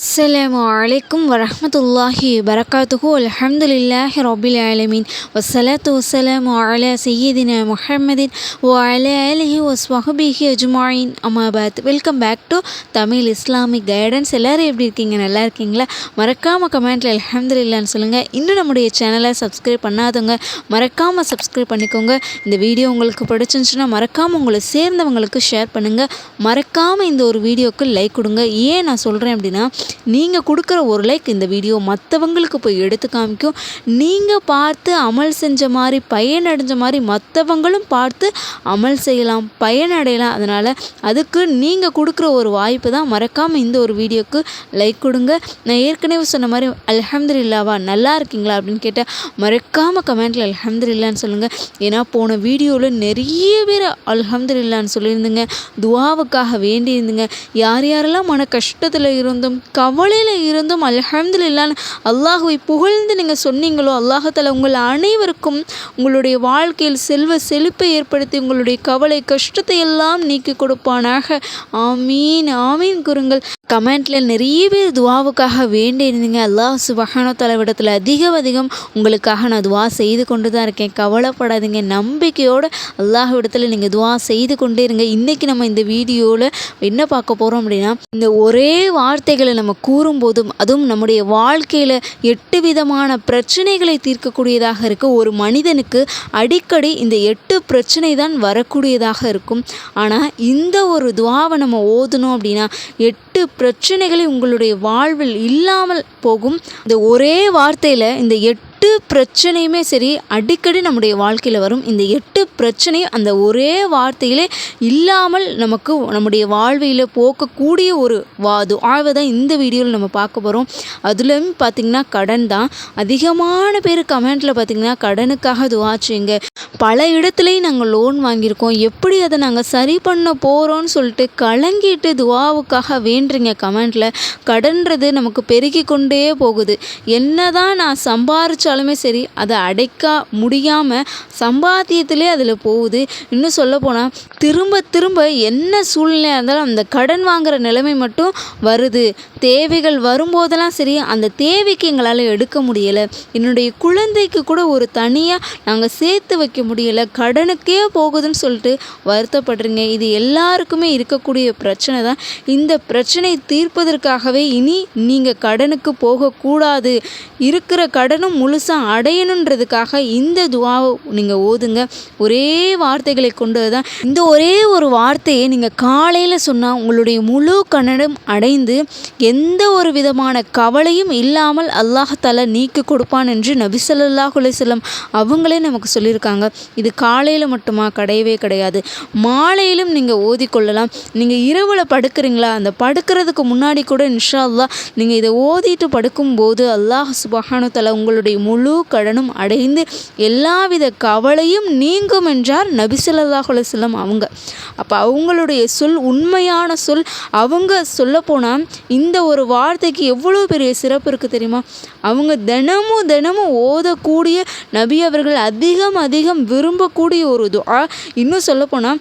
السلام عليكم ورحمة الله وبركاته الحمد لله رب العالمين والصلاة والسلام على سيدنا محمد وعلى آله وصحبه أجمعين أما بعد welcome back to Tamil Islamic guidance எல்லோரும் எப்படி இருக்கீங்க நல்லா இருக்கீங்களா மறக்காமல் கமெண்ட்டில் அல்ஹம்துலில்லான்னு சொல்லுங்கள் இன்னும் நம்முடைய சேனலை சப்ஸ்கிரைப் பண்ணாதவங்க மறக்காமல் சப்ஸ்கிரைப் பண்ணிக்கோங்க இந்த வீடியோ உங்களுக்கு பிடிச்சிருந்துச்சுன்னா மறக்காமல் உங்களை சேர்ந்தவங்களுக்கு ஷேர் பண்ணுங்கள் மறக்காமல் இந்த ஒரு வீடியோக்கு லைக் கொடுங்க ஏன் நான் சொல்கிறேன் அப்படின்னா நீங்கள் கொடுக்குற ஒரு லைக் இந்த வீடியோ மற்றவங்களுக்கு போய் எடுத்து காமிக்கும். நீங்கள் பார்த்து அமல் செஞ்ச மாதிரி பயனடைஞ்ச மாதிரி மற்றவங்களும் பார்த்து அமல் செய்யலாம் பயனடையலாம் அதனால் அதுக்கு நீங்கள் கொடுக்குற ஒரு வாய்ப்பு தான். மறக்காமல் இந்த ஒரு வீடியோக்கு லைக் கொடுங்க. நான் ஏற்கனவே சொன்ன மாதிரி அலமதுல்லாவா நல்லா இருக்கீங்களா? அப்படின்னு கேட்டால் மறக்காமல் கமெண்ட்டில் அலமதுல்லான்னு சொல்லுங்கள் ஏன்னா போன வீடியோவில் நிறைய பேர் அலமதுல்லான்னு சொல்லியிருந்தீங்க. துவாவுக்காக வேண்டியிருந்தீங்க. யார் யாரெல்லாம் மன கஷ்டத்தில் இருந்தும் கவலையில் இருந்தும் அல்ஹம்துலில்லான்னு அல்லாஹுவை புகழ்ந்து நீங்கள் சொன்னீங்களோ அல்லாஹால உங்கள் அனைவருக்கும் உங்களுடைய வாழ்க்கையில் செல்வ செழிப்பை ஏற்படுத்தி உங்களுடைய கவலை கஷ்டத்தை எல்லாம் நீக்கி கொடுப்பானாக. ஆமீன் ஆமீன் குருங்கள் கமெண்ட்டில் நிறைய பேர் துவாவுக்காக வேண்டி இருந்தீங்க. அல்லாஹ் சுபஹானோ தலைவிடத்தில் அதிகம் அதிகம் உங்களுக்காக நான் துவா செய்து கொண்டு தான் இருக்கேன். கவலைப்படாதீங்க. நம்பிக்கையோடு அல்லாஹ்விடத்தில் நீங்கள் துவா செய்து கொண்டே இருங்க. இன்றைக்கி நம்ம இந்த வீடியோவில் என்ன பார்க்க போகிறோம் அப்படின்னா இந்த ஒரே வார்த்தைகளை நம்ம நம்ம கூறும்போதும் அதுவும் நம்முடைய வாழ்க்கையில் எட்டு விதமான பிரச்சனைகளை தீர்க்கக்கூடியதாக இருக்குது ஒரு மனிதனுக்கு அடிக்கடி இந்த எட்டு பிரச்சனை தான் வரக்கூடியதாக இருக்கும். ஆனால் இந்த ஒரு துவாவை நம்ம ஓதணும் அப்படின்னா எட்டு பிரச்சனைகளை உங்களுடைய வாழ்வில் இல்லாமல் போகும். இந்த ஒரே வார்த்தையில் இந்த எட்டு எட்டு பிரச்சனையுமே சரி அடிக்கடி நம்முடைய வாழ்க்கையில் வரும். இந்த எட்டு பிரச்சனையும் அந்த ஒரே வார்த்தையிலே இல்லாமல் நமக்கு நம்முடைய வாழ்வையில் போக்கக்கூடிய ஒரு வா ஆழ்வை தான் இந்த வீடியோவில் நம்ம பார்க்க போகிறோம் அதுலேயும் பார்த்திங்கன்னா கடன் தான். அதிகமான பேர் கமெண்ட்டில் பார்த்திங்கன்னா கடனுக்காக துவா செய்யுங்க. பல இடத்துலையும் நாங்கள் லோன் வாங்கியிருக்கோம். எப்படி அதை நாங்கள் சரி பண்ண போகிறோன்னு சொல்லிட்டு கலங்கிட்டு துவாவுக்காக வேண்டுறீங்க கமெண்ட்டில் கடன்றது நமக்கு பெருகி கொண்டே போகுது. என்ன தான் நான் சம்பாரிச்சாலுமே சரி அதை அடைக்க முடியாமல் சம்பாத்தியத்திலே அதில் போகுது. இன்னும் சொல்லப்போனால் திரும்ப திரும்ப என்ன சூழ்நிலையாக இருந்தாலும் அந்த கடன் வாங்குகிற நிலைமை மட்டும் வருது. தேவைகள் வரும்போதெல்லாம் சரி அந்த தேவைக்கு எங்களால் எடுக்க முடியலை. என்னுடைய குழந்தைக்கு கூட ஒரு தனியாக நாங்கள் சேர்த்து வைக்க முடியலை. கடனுக்கே போகுதுன்னு சொல்லிட்டு வருத்தப்படுறீங்க. இது எல்லாருக்குமே இருக்கக்கூடிய பிரச்சனை தான். இந்த பிரச்சனை தீர்ப்பதற்காகவே இனி நீங்கள் கடனுக்கு போகக்கூடாது. இருக்கிற கடனும் முழு முழுசாக அடையணுன்றதுக்காக இந்த துவாவை நீங்கள் ஓதுங்க. ஒரே வார்த்தைகளை கொண்டு தான் இந்த ஒரே ஒரு வார்த்தையை நீங்கள் காலையில் சொன்னால் உங்களுடைய முழு கன்னடம் அடைந்து எந்த ஒரு விதமான கவலையும் இல்லாமல் அல்லாஹால நீக்கி கொடுப்பான் என்று நபி செல்லம் அவங்களே நமக்கு சொல்லியிருக்காங்க. இது காலையில் மட்டுமா? கிடையவே கிடையாது. மாலையிலும் நீங்கள் ஓதிக்கொள்ளலாம். நீங்கள் இரவில் படுக்கிறீங்களா? அந்த படுக்கிறதுக்கு முன்னாடி கூட இன்ஷா அல்லா நீங்கள் இதை ஓதிட்டு படுக்கும்போது அல்லாஹ் சுபஹானு தலை உங்களுடைய முழு கடனும் அடைந்து எல்லாவித கவலையும் நீங்கும் என்றார் நபி அவங்க. அப்போ அவங்களுடைய சொல் உண்மையான சொல். அவங்க சொல்லப்போனால் இந்த ஒரு வார்த்தைக்கு எவ்வளோ பெரிய சிறப்பு இருக்குது தெரியுமா? அவங்க தினமும் தினமும் ஓதக்கூடிய நபி அவர்கள் அதிகம் அதிகம் விரும்பக்கூடிய ஒரு துஆ. இன்னும் சொல்லப்போனால்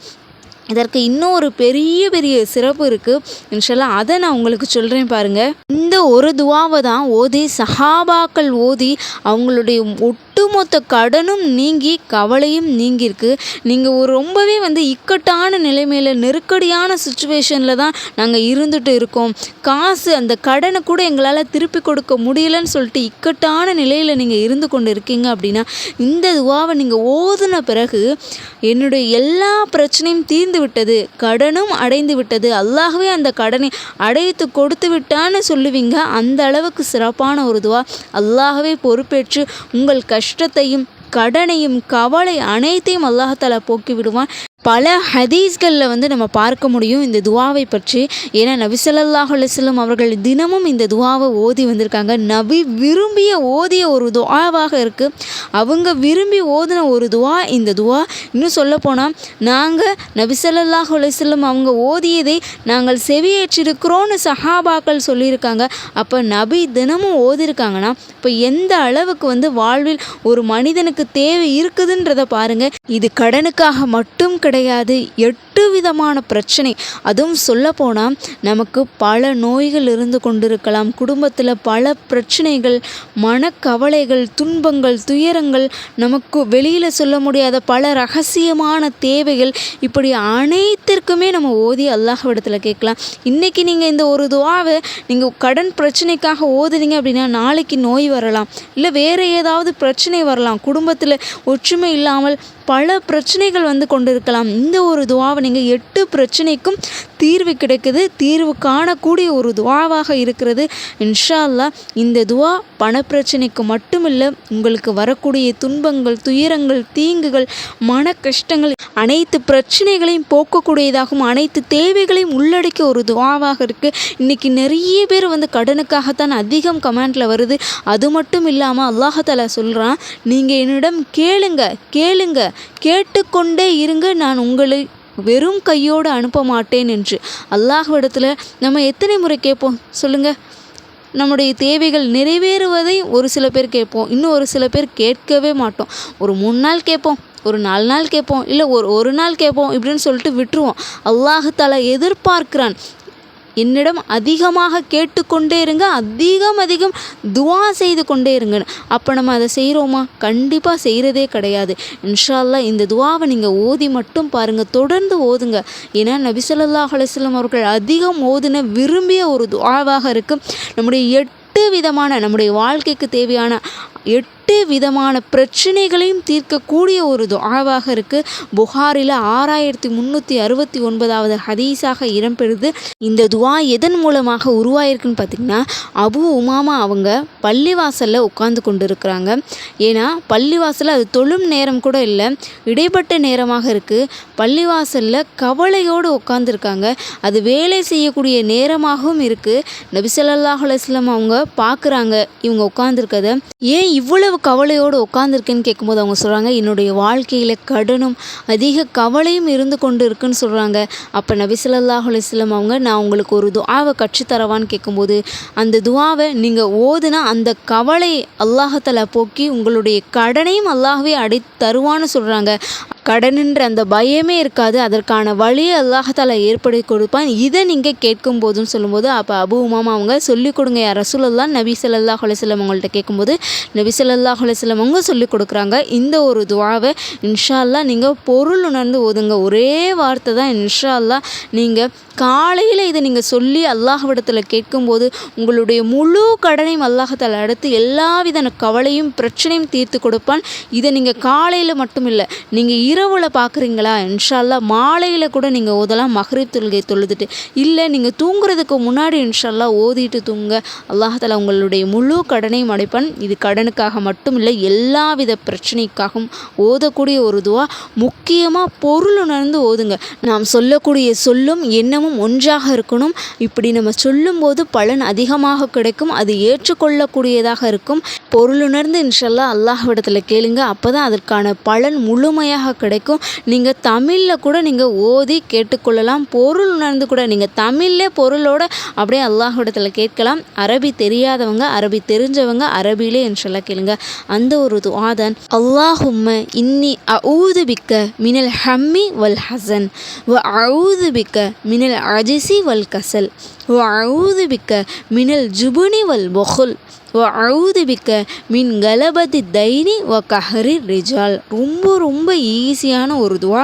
இதற்கு இன்னும் ஒரு பெரிய பெரிய சிறப்பு இருக்குது இன்ஷல்லா அதை நான் உங்களுக்கு சொல்கிறேன் பாருங்கள் இந்த ஒரு துவாவை தான் ஓதி சஹாபாக்கள் ஓதி அவங்களுடைய ஒட்டுமொத்த கடனும் நீங்கி கவலையும் நீங்கியிருக்கு. நீங்கள் ஒரு ரொம்பவே வந்து இக்கட்டான நிலைமையில் நெருக்கடியான சுச்சுவேஷனில் தான் நாங்கள் இருந்துட்டு இருக்கோம். காசு அந்த கடனை கூட எங்களால் திருப்பி கொடுக்க முடியலன்னு சொல்லிட்டு இக்கட்டான நிலையில் நீங்கள் இருந்து கொண்டு இருக்கீங்க அப்படின்னா இந்த துவாவை நீங்கள் ஓதுன பிறகு என்னுடைய எல்லா பிரச்சனையும் தீர்ந்து விட்டது கடனும் அடைந்து விட்டது அல்லாஹ்வே அந்த கடனை அடைத்து கொடுத்து விட்டான்னு சொல்லுவீங்க. அந்த அளவுக்கு சிறப்பான ஒரு துவா. அல்லாஹ்வே பொறுப்பேற்று உங்கள் கஷ்டத்தையும் கடனையும் கவலை அனைத்தையும் அல்லாஹால போக்கி விடுவான். பல ஹதீஸ்களில் வந்து நம்ம பார்க்க முடியும் இந்த துவாவை பற்றி. ஏன்னா நபி ஸல்லல்லாஹு அவர்கள் தினமும் இந்த துவாவை ஓதி வந்திருக்காங்க. நபி விரும்பிய ஓதிய ஒரு துவாவாக இருக்குது அவங்க விரும்பி ஓதின ஒரு துவா இந்த துவா. இன்னும் சொல்லப்போனால் நாங்கள் நபி ஸல்லல்லாஹு அவங்க ஓதியதை நாங்கள் செவியேற்றிருக்கிறோன்னு சஹாபாக்கள் சொல்லியிருக்காங்க. அப்போ நபி தினமும் ஓதிருக்காங்கன்னா இப்போ எந்த அளவுக்கு வந்து வாழ்வில் ஒரு மனிதனுக்கு தேவை இருக்குதுன்றதை பாருங்கள் இது கடனுக்காக மட்டும் கிடையாது கிடையாது. எட்டு விதமான பிரச்சனை. அதுவும் சொல்லப்போனால் நமக்கு பல நோய்கள் இருந்து கொண்டிருக்கலாம். குடும்பத்தில் பல பிரச்சனைகள் மனக்கவலைகள் துன்பங்கள் துயரங்கள் நமக்கு வெளியில் சொல்ல முடியாத பல ரகசியமான தேவைகள் இப்படி அனைத்திற்குமே நம்ம ஓதி அல்லாஹ்விடத்தில் கேட்கலாம். இன்றைக்கி நீங்கள் இந்த ஒரு துவாவை நீங்கள் கடன் பிரச்சனைக்காக ஓதுனீங்க அப்படின்னா நாளைக்கு நோய் வரலாம். இல்லை வேறு ஏதாவது பிரச்சனை வரலாம். குடும்பத்தில் ஒற்றுமை இல்லாமல் பல பிரச்சனைகள் வந்து கொண்டிருக்கலாம். இந்த ஒரு துவாவை நீங்கள் எட்டு பிரச்சனைக்கும் தீர்வு கிடைக்குது. தீர்வு காணக்கூடிய ஒரு துவாவாக இருக்கிறது. இன்ஷா அல்லாஹ் இந்த துவா பணப்பிரச்சனைக்கு மட்டுமில்லை உங்களுக்கு வரக்கூடிய துன்பங்கள் துயரங்கள் தீங்குகள் மன கஷ்டங்கள் அனைத்து பிரச்சனைகளையும் போக்கக்கூடியதாகவும் அனைத்து தேவைகளையும் உள்ளடக்கிய ஒரு துவாவாக இருக்குது இன்றைக்கி நிறைய பேர் வந்து கடனுக்காகத்தான் அதிகம் கமெண்ட்டில் வருது. அது மட்டும் இல்லாமல் அல்லாஹால சொல்கிறான் நீங்கள் என்னிடம் கேளுங்க கேளுங்க கேட்டுக்கொண்டே இருங்க. நான் உங்களை வெறும் கையோடு அனுப்ப மாட்டேன் என்று. அல்லாஹ்விடத்தில் நம்ம எத்தனை முறை கேட்போம்? சொல்லுங்கள் நம்முடைய தேவைகள் நிறைவேறுவதை ஒரு சில பேர் கேட்போம். இன்னும் ஒரு சில பேர் கேட்கவே மாட்டோம். ஒரு மூணு நாள் கேட்போம். ஒரு நாலு நாள் கேட்போம் இல்லை ஒரு ஒரு நாள் கேட்போம் இப்படின்னு சொல்லிட்டு விட்டுருவோம். அல்லாஹு எதிர்பார்க்கிறான். என்னிடம் அதிகமாக கேட்டுக்கொண்டே இருங்க அதிகம் அதிகம் துவா செய்து கொண்டே இருங்க. அப்போ நம்ம அதை செய்கிறோமா கண்டிப்பாக செய்கிறதே கிடையாது. இன்ஷா இந்த துவாவை நீங்கள் ஓதி மட்டும் பாருங்கள் தொடர்ந்து ஓதுங்க. ஏன்னா நபிசல்லா அலிஸ்லாம் அவர்கள் அதிகம் ஓதுன விரும்பிய ஒரு துவாவாக இருக்கும் நம்முடைய எட்டு விதமான நம்முடைய வாழ்க்கைக்கு தேவையான எட்டு விதமான பிரச்சனைகளையும் தீர்க்கக்கூடிய ஒரு துஆவாக இருக்குது புகாரில் ஆறாயிரத்தி முந்நூற்றி அறுபத்தி ஒன்பதாவது ஹதீஸாக இடம்பெறுது இந்த துவா எதன் மூலமாக உருவாயிருக்குன்னு பார்த்திங்கன்னா அபு உமாமா அவங்க பள்ளிவாசலில் உட்காந்து கொண்டு இருக்கிறாங்க ஏன்னா பள்ளிவாசலில் அது தொழும் நேரம் கூட இல்லை இடைப்பட்ட நேரமாக இருக்குது பள்ளிவாசலில் கவலையோடு உட்காந்துருக்காங்க அது வேலை செய்யக்கூடிய நேரமாகவும் இருக்குது நபிசல்லாஹ் அலுவலம் அவங்க பார்க்குறாங்க இவங்க உட்காந்துருக்கதை ஏன் இவ்வளவு கவலையோடு உட்காந்துருக்கேன்னு கேட்கும்போது அவங்க சொல்கிறாங்க என்னுடைய வாழ்க்கையில் கடனும் அதிக கவலையும் இருந்து கொண்டு இருக்குன்னு சொல்கிறாங்க அப்போ நபிசல்லாஹ் அலிஸ்லம் அவங்க நான் உங்களுக்கு ஒரு துவாவை கற்றுத்தரவான்னு கேட்கும்போது அந்த துவாவை நீங்கள் ஓதுனா அந்த கவலை அல்லாஹத்தில் போக்கி உங்களுடைய கடனையும் அல்லாஹ்வே அடை தருவான்னு சொல்கிறாங்க கடனுன்ற அந்த பயமே இருக்காது. அதற்கான வழியை அல்லாஹால ஏற்படுத்தி கொடுப்பான். இதை நீங்கள் கேட்கும் போதுன்னு சொல்லும்போது அப்போ அபு உமாமா அவங்க சொல்லிக் கொடுங்க. யார் ரசூலல்லா நபி சொல்லல்லா அலைஹி அவங்கள்ட்ட கேட்கும்போது நபி சொல்லல்லா அலைஹி அவங்க சொல்லிக் கொடுக்குறாங்க. இந்த ஒரு துவாவை இன்ஷா அல்லாஹ் நீங்கள் பொருள் உணர்ந்து ஓதுங்க ஒரே வார்த்தை தான் இன்ஷா அல்லாஹ் நீங்கள் காலையில் இதை நீங்கள் சொல்லி அல்லாஹ்விடத்தில் கேட்கும்போது உங்களுடைய முழு கடனையும் அல்லாஹத்தால் அடுத்து எல்லாவித கவலையும் பிரச்சனையும் தீர்த்து கொடுப்பான். இதை நீங்கள் காலையில் மட்டும் இல்லை நீங்கள் இரவில் பார்க்குறீங்களா இன்ஷால்லா மாலையில் கூட நீங்கள் ஓதலாம் மஹ்ரிப் தொழுகை தொழுதுட்டு. இல்லை நீங்கள் தூங்குறதுக்கு முன்னாடி இன்ஷால்லா ஓதிட்டு தூங்க. அல்லாஹால உங்களுடைய முழு கடனையும் அடைப்பான். இது கடனுக்காக மட்டும் இல்லை எல்லாவித பிரச்சனைக்காகவும் ஓதக்கூடிய ஒரு துவா. முக்கியமாக பொருள் உணர்ந்து ஓதுங்க. நாம் சொல்லக்கூடிய சொல்லும் எண்ணமும் ஒன்றாக இருக்கணும். இப்படி நம்ம சொல்லும்போது பலன் அதிகமாக கிடைக்கும். அது ஏற்றுக்கொள்ளக்கூடியதாக இருக்கும். பொருளுணர்ந்து இன்ஷல்லா அல்லாஹ்விடத்தில் கேளுங்க. அப்போ தான் அதற்கான பலன் முழுமையாக கிடைக்கும். நீங்கள் தமிழில் கூட நீங்கள் ஓதி கேட்டுக்கொள்ளலாம். பொருள் உணர்ந்து கூட நீங்கள் தமிழ்லே பொருளோட அப்படியே அல்லாஹ்விடத்தில் கேட்கலாம். அரபி தெரியாதவங்க அரபி தெரிஞ்சவங்க அரபிலே இன்ஷல்லா கேளுங்க. அந்த ஒரு துவாதான் அல்லாஹும்ம இன்னி அஊது பிக்க மினல் ஹம்மி வல் ஹசன் வ அஊது பிக்க மினல் அஜிசி வல் கசல் வ அஊது பிக்க மினல் ஜுபுனி வல் பொஹுல் வஅஊது பிக்க மின் கலபதி தைனி வ கஹரி ரிஜால் ரொம்ப ரொம்ப ஈஸியான ஒரு துவா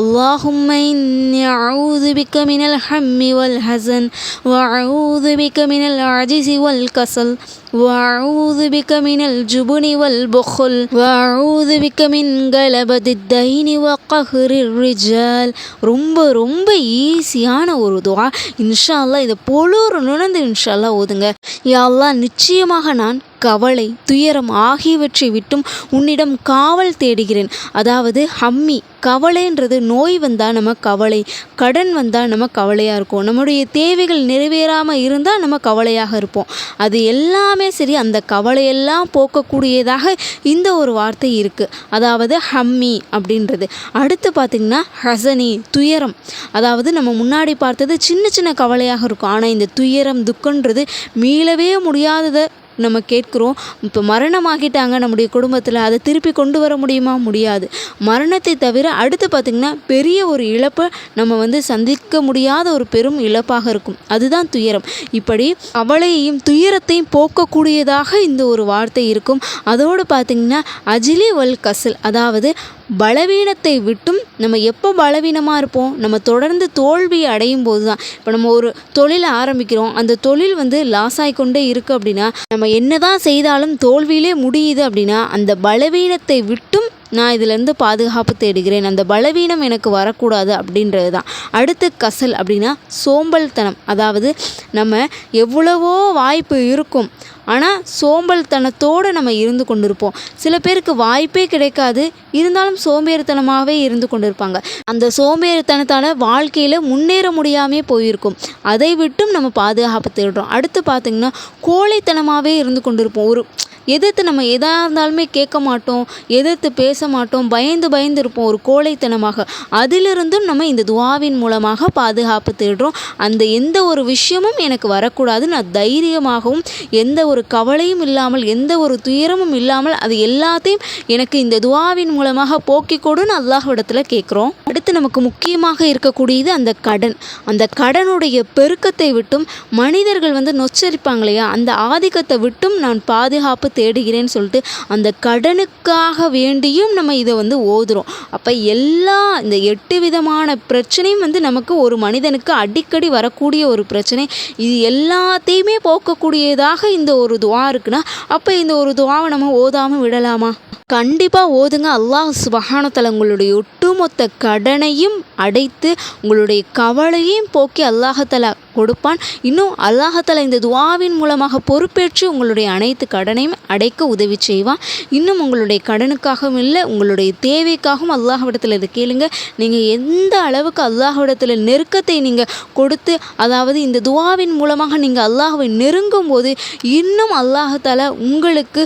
அல்லாஹும்ம இன்னி அஊது பிக்க மினல் ஹம்மி வல் ஹசன் வஅஊது பிக்க மினல் அஜிசி வல் கசல் وأعوذ بك من الجبن والبخل وأعوذ بك من غلبة الدين وقهر الرجال ரொம்ப ரொம்ப ஈஸியான ஒரு துவா இன்ஷா அல்லாஹ் இதை பொழுறு நுணர்ந்து இன்ஷா அல்லாஹ் ஓதுங்க யா அல்லாஹ் நிச்சயமாக நான் கவலை துயரம் ஆகியவற்றை விட்டும் உன்னிடம் காவல் தேடுகிறேன். அதாவது ஹம்மி கவலைன்றது நோய் வந்தால் நம்ம கவலை கடன் வந்தால் நம்ம கவலையாக இருக்கும் நம்முடைய தேவைகள் நிறைவேறாமல் இருந்தால் நம்ம கவலையாக இருப்போம். அது எல்லாமே சரி அந்த கவலையெல்லாம் போக்கக்கூடியதாக இந்த ஒரு வார்த்தை இருக்குது அதாவது ஹம்மி அப்படின்றது. அடுத்து பார்த்திங்கன்னா ஹசனி துயரம். அதாவது நம்ம முன்னாடி பார்த்தது சின்ன சின்ன கவலையாக இருக்கும். ஆனால் இந்த துயரம் துக்கன்றது மீளவே முடியாததை நம்ம கேட்குறோம். இப்போ மரணமாகிட்டாங்க நம்முடைய குடும்பத்தில் அதை திருப்பி கொண்டு வர முடியுமா? முடியாது. மரணத்தை தவிர அடுத்து பார்த்திங்கன்னா பெரிய ஒரு இழப்பை நம்ம வந்து சந்திக்க முடியாத ஒரு பெரும் இழப்பாக இருக்கும். அதுதான் துயரம். இப்படி அவளையும் துயரத்தையும் போக்கக்கூடியதாக இந்த ஒரு வார்த்தை இருக்கும். அதோடு பார்த்திங்கன்னா அஜிலி வல் கசல் அதாவது பலவீனத்தை விட்டும் நம்ம எப்போ பலவீனமாக இருப்போம்? நம்ம தொடர்ந்து தோல்வி அடையும் போது தான் இப்போ நம்ம ஒரு தொழிலை ஆரம்பிக்கிறோம். அந்த தொழில் வந்து லாஸ் ஆகிக்கொண்டே இருக்குது அப்படின்னா நம்ம என்ன தான் செய்தாலும் தோல்வியிலே முடியுது அப்படின்னா அந்த பலவீனத்தை விட்டும் நான் இதிலேருந்து பாதுகாப்பு தேடுகிறேன். அந்த பலவீனம் எனக்கு வரக்கூடாது அப்படின்றது தான். அடுத்து கசல் அப்படின்னா சோம்பல்தனம். அதாவது நம்ம எவ்வளவோ வாய்ப்பு இருக்கும். ஆனால் சோம்பல்தனத்தோடு நம்ம இருந்து கொண்டிருப்போம். சில பேருக்கு வாய்ப்பே கிடைக்காது. இருந்தாலும் சோம்பேறித்தனமாகவே இருந்து கொண்டிருப்பாங்க. அந்த சோம்பேறித்தனத்தால் வாழ்க்கையில் முன்னேற முடியாமே போயிருக்கும். அதை விட்டும் நம்ம பாதுகாப்பு தேடுறோம். அடுத்து பார்த்திங்கன்னா கோழைத்தனமாகவே இருந்து கொண்டிருப்போம். ஒரு எதிர்த்து நம்ம எதாக இருந்தாலுமே கேட்க மாட்டோம் எதிர்த்து பேச மாட்டோம் பயந்து பயந்து இருப்போம் ஒரு கோழைத்தனமாக. அதிலிருந்தும் நம்ம இந்த துவாவின் மூலமாக பாதுகாப்பு தேடுறோம். அந்த எந்த ஒரு விஷயமும் எனக்கு வரக்கூடாது. நான் தைரியமாகவும் எந்த ஒரு கவலையும் இல்லாமல் எந்த ஒரு துயரமும் இல்லாமல் அது எல்லாத்தையும் எனக்கு இந்த துவாவின் மூலமாக போக்கி கொடுன்னு அல்லாஹ்விடத்தில் கேட்குறோம். அடுத்து நமக்கு முக்கியமாக இருக்கக்கூடியது அந்த கடன். அந்த கடனுடைய பெருக்கத்தை விட்டும் மனிதர்கள் வந்து நொச்சரிப்பாங்க இல்லையா? அந்த ஆதிக்கத்தை விட்டும் நான் பாதுகாப்பு தேடுகிறேன்னு சொல்லிட்டு அந்த கடனுக்காக வேண்டியும் நம்ம இதை வந்து ஓதுறோம். அப்போ எல்லா இந்த எட்டு விதமான பிரச்சனையும் வந்து நமக்கு ஒரு மனிதனுக்கு அடிக்கடி வரக்கூடிய ஒரு பிரச்சனை. இது எல்லாத்தையுமே போக்கக்கூடியதாக இந்த ஒரு துவா இருக்குன்னா அப்போ இந்த ஒரு துவாவை நம்ம ஓதாமல் விடலாமா? கண்டிப்பாக ஓதுங்க. அல்லாஹ் சுபஹானத்தல உங்களுடைய ஒட்டுமொத்த கடனையும் அடைத்து உங்களுடைய கவலையும் போக்கி அல்லாஹத்தலா கொடுப்பான். இன்னும் அல்லாஹத்தலா இந்த துவாவின் மூலமாக பொறுப்பேற்று உங்களுடைய அனைத்து கடனையும் அடைக்க உதவி செய்வான். இன்னும் உங்களுடைய கடனுக்காகவும் இல்லை உங்களுடைய தேவைக்காகவும் அல்லாஹ்விடத்தில் இதை கேளுங்க. நீங்கள் எந்த அளவுக்கு அல்லாஹ்விடத்தில் நெருக்கத்தை நீங்கள் கொடுத்து அதாவது இந்த துவாவின் மூலமாக நீங்கள் அல்லாஹ்வை நெருங்கும் போது இன்னும் அல்லாஹால உங்களுக்கு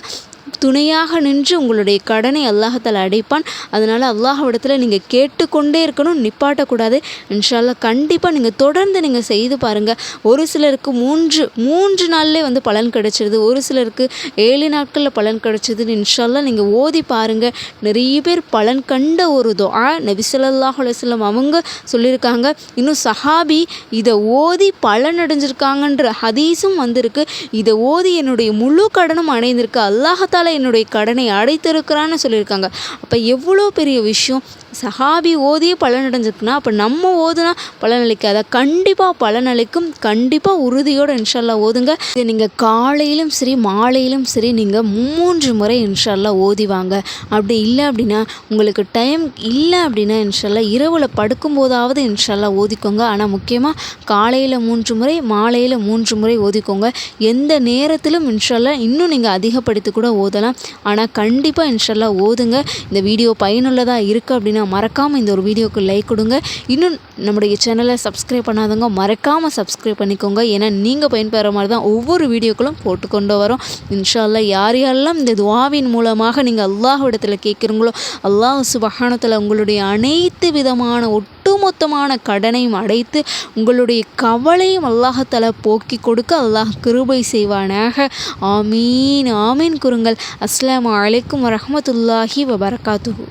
துணையாக நின்று உங்களுடைய கடனை அல்லாஹத்தால் அடைப்பான். அதனால் அல்லாஹ்விடத்தில் நீங்கள் கேட்டுக்கொண்டே இருக்கணும் நிப்பாட்டக்கூடாது. இன்ஷால்லா கண்டிப்பாக நீங்கள் தொடர்ந்து நீங்கள் செய்து பாருங்கள் ஒரு சிலருக்கு மூன்று மூன்று நாள்லேயே வந்து பலன் கிடைச்சிருது. ஒரு சிலருக்கு ஏழு நாட்களில் பலன் கிடைச்சிதுன்னு இன்ஷால்லா நீங்கள் ஓதி பாருங்கள் நிறைய பேர் பலன் கண்ட ஒரு துஆ நபி ஸல்லல்லாஹு அவங்க சொல்லியிருக்காங்க. இன்னும் சஹாபி இதை ஓதி பலன் அடைஞ்சிருக்காங்கன்ற ஹதீஸும் வந்திருக்கு. இதை ஓதி என்னுடைய முழு கடனும் அடைந்திருக்கு. அல்லாஹத்தால என்னுடைய கடனை அடைத்திருக்கிறான்னு சொல்லியிருக்காங்க. அப்போ எவ்வளோ பெரிய விஷயம்? சஹாபி ஓதியே பலனடைஞ்சிருக்குன்னா அப்போ நம்ம ஓதுனா பலன் கண்டிப்பாக பலனளிக்கும். கண்டிப்பாக உறுதியோடு இன்ஷால்லா ஓதுங்க. இது நீங்கள் காலையிலும் சரி மாலையிலும் சரி நீங்கள் மூன்று முறை இன்ஷால்லா ஓதிவாங்க அப்படி இல்லை அப்படின்னா உங்களுக்கு டைம் இல்லை அப்படின்னா இன்ஷால்லா இரவில் படுக்கும்போதாவது இன்ஷால்லா ஓதிக்கோங்க. ஆனால் முக்கியமாக காலையில் மூன்று முறை மாலையில் மூன்று முறை ஓதிக்கோங்க. எந்த நேரத்திலும் இன்ஷால்லா இன்னும் நீங்கள் அதிகப்படுத்தி கூட ஓதலாம். ஆனால் கண்டிப்பாக இன்ஷால்லா ஓதுங்க. இந்த வீடியோ பயனுள்ளதாக இருக்குது அப்படின்னா மறக்காமல் இந்த ஒரு வீடியோக்கு லைக் கொடுங்க. இன்னும் நம்முடைய சேனலை சப்ஸ்கிரைப் பண்ணாதவங்க மறக்காமல் சப்ஸ்கிரைப் பண்ணிக்கோங்க. ஏன்னா நீங்கள் பயன்பெற மாதிரி தான் ஒவ்வொரு வீடியோக்களும் போட்டுக்கொண்டு வரோம். இன்ஷால்லா யார் யாரெல்லாம் இந்த துவாவின் மூலமாக நீங்கள் அல்லாஹிடத்தில் கேட்குறீங்களோ அல்லாஹ் சுபஹானத்தில் உங்களுடைய அனைத்து விதமான ஒட்டுமொத்தமான கடனையும் அடைத்து உங்களுடைய கவலையும் அல்லாஹத்தில் போக்கி கொடுக்க அல்லாஹ் கிருபை செய்வானாக. ஆமீன் ஆமீன் குருங்கள் அஸ்லாம் அலைக்கும் வரமத்துல்லாஹி வபரகாத்துஹு.